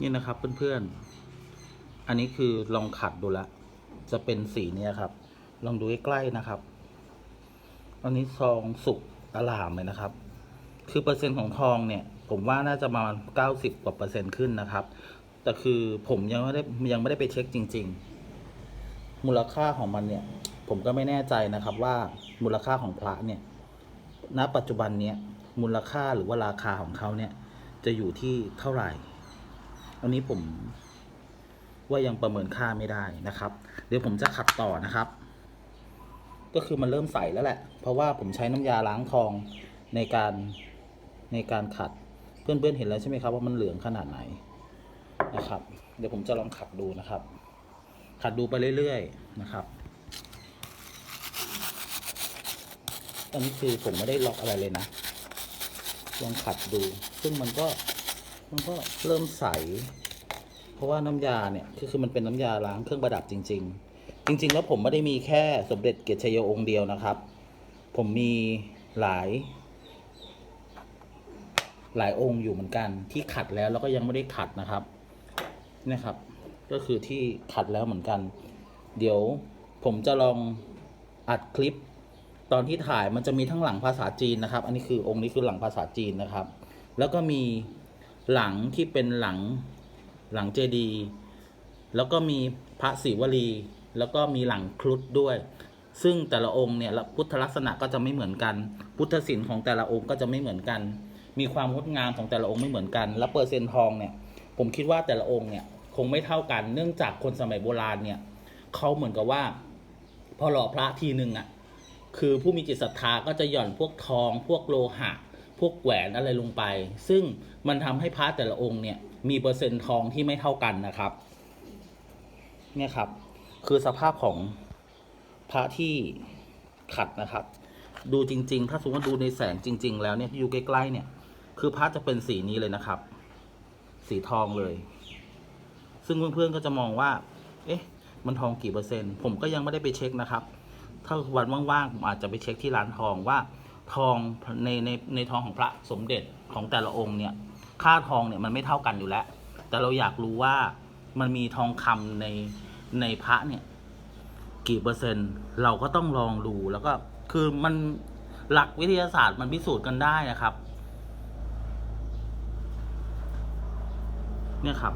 นี่นะครับเพื่อนๆ อันนี้คือลองขัดดูละ จะเป็นสีเนี้ยครับ ลองดูใกล้ๆนะครับ อันนี้ทองสุกอลามเลยนะครับ คือเปอร์เซ็นต์ของทองเนี่ย ผมว่าน่าจะประมาณเก้าสิบกว่าเปอร์เซ็นต์ขึ้นนะครับ แต่คือผมยังไม่ได้ยังไม่ได้ไปเช็คจริง ๆ มูลค่าของมันเนี่ย ผมก็ไม่แน่ใจนะครับว่ามูลค่าของพระเนี่ย ณ ปัจจุบันเนี้ยมูลค่าหรือว่าราคาของเขาเนี่ยจะอยู่ที่เท่าไหร่ อันนี้ผมว่ายังประเมินค่าไม่ได้นะครับ เดี๋ยวผมจะขัดต่อนะครับ ก็คือมันเริ่มใสแล้วแหละ เพราะว่าผมใช้น้ำยาล้างทองในการในการขัด เพื่อนๆเห็นแล้วใช่ไหมครับว่ามันเหลืองขนาดไหนนะครับ เดี๋ยวผมจะลองขัดดูนะครับ ขัดดูไปเรื่อยๆนะครับ อันนี้คือผมไม่ได้ล็อกอะไรเลยนะลองขัดดู ซึ่งมันก็ มันก็เริ่มใส เพราะว่าน้ำยาเนี่ยคือคือมันเป็นน้ำยาล้างเครื่องประดับจริง ๆ จริง ๆ แล้วผมไม่ได้มีแค่สมเด็จเกียรติชัยโยองค์เดียวนะครับ ผมมีหลาย หลายองค์อยู่เหมือนกัน ที่ขัดแล้วแล้วก็ยังไม่ได้ขัดนะครับนะครับ ก็คือที่ขัดแล้วเหมือนกัน เดี๋ยวผมจะลองอัดคลิปตอนที่ถ่ายมันจะมีทั้งหลังภาษาจีนนะครับ อันนี้คือองค์นี้คือหลังภาษาจีนนะครับ แล้วก็มี หลังที่เป็นหลังหลังเจดีย์แล้วก็มีพระศิวลี แล้วก็มีหลังครุฑด้วย ซึ่งแต่ละองค์เนี่ยพุทธลักษณะก็จะไม่เหมือนกัน พุทธศิลป์ของแต่ละองค์ก็จะไม่เหมือนกัน มีความงดงามของแต่ละองค์ไม่เหมือนกัน และเปอร์เซ็นต์ทองเนี่ยผมคิดว่าแต่ละองค์เนี่ยคงไม่เท่ากัน เนื่องจากคนสมัยโบราณเนี่ยเขาเหมือนกับว่า พอหล่อพระทีหนึ่งอะ่ะคือผู้มีจิตศรัทธาก็จะหย่อนพวกทองพวกโลหะ พวกแหวนอะไรลงไป ซึ่งมันทำให้พระแต่ละองค์เนี่ยมีเปอร์เซ็นต์ทองที่ไม่เท่ากันนะครับ เนี่ยครับ คือสภาพของพระที่ขัดนะครับ ดูจริง ๆ ถ้าสมมติว่าดูในแสงจริง ๆ แล้วเนี่ยที่อยู่ใกล้ๆเนี่ย คือพระจะเป็นสีนี้เลยนะครับ สีทองเลย ซึ่งเพื่อนๆก็จะมองว่า เอ๊ะ มันทองกี่เปอร์เซ็นต์ ผมก็ยังไม่ได้ไปเช็คนะครับ ถ้าวันว่างๆผมอาจจะไปเช็คที่ร้านทองว่า ทองในในในทองของพระสมเด็จของแต่ละองค์เนี่ยค่าทองเนี่ยมันไม่เท่ากันอยู่แล้ว แต่เราอยากรู้ว่ามันมีทองคำในในพระเนี่ยกี่เปอร์เซ็นต์ เราก็ต้องลองดูแล้วก็คือมันหลักวิทยาศาสตร์มันพิสูจน์กันได้นะครับ เนี่ยครับ